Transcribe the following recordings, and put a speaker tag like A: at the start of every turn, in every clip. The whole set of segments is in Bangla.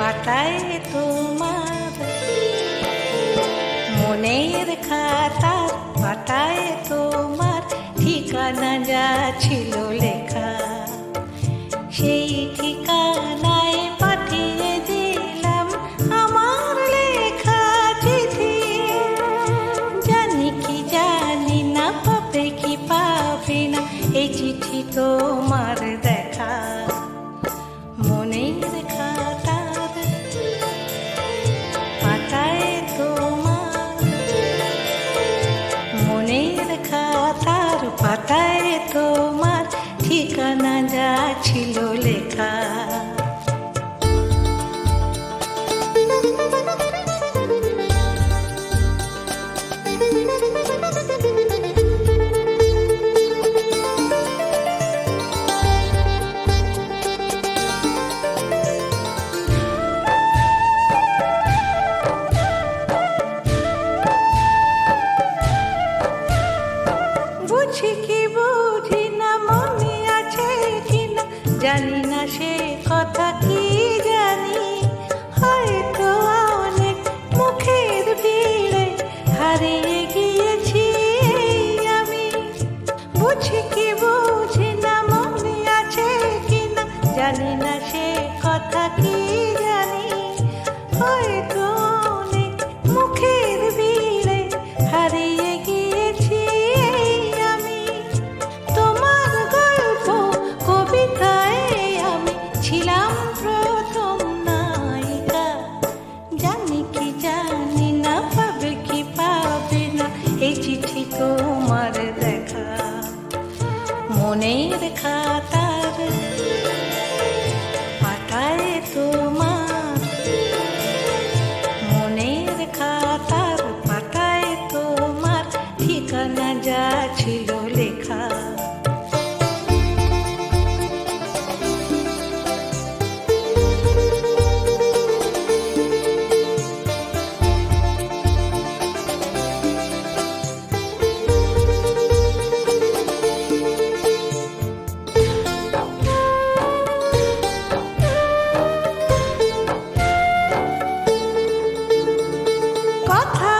A: পাতায় তোমার মনের খাতার পাতায় তোমার ঠিকানা যা ছিল লেখা। সেই ঠিকানায় পাঠিয়ে দিলাম আমার লেখা চিঠি। জানি কি জানি না পাবে কি পাবে না, এই চিঠি তোমার তোমার ঠিকানা যা ছিল লেখা। chicken. ঠিকানা যা ছিল লেখা। কথা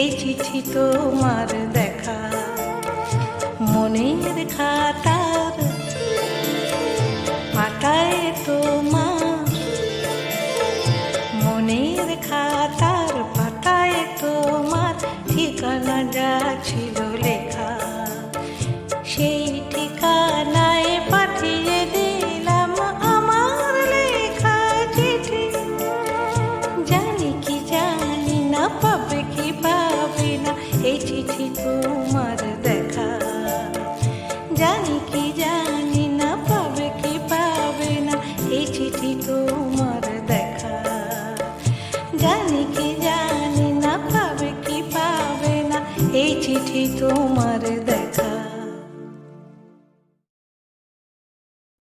A: এই চিঠি তোমার দেখা। মনের খাতার পাতায় তোমার জানি কি জানি না, পাবে কি পাবে না, এই চিঠি তোমার দেখা। জানি কি জানি না, পাবে কি পাবে না, এই চিঠি তোমার দেখা।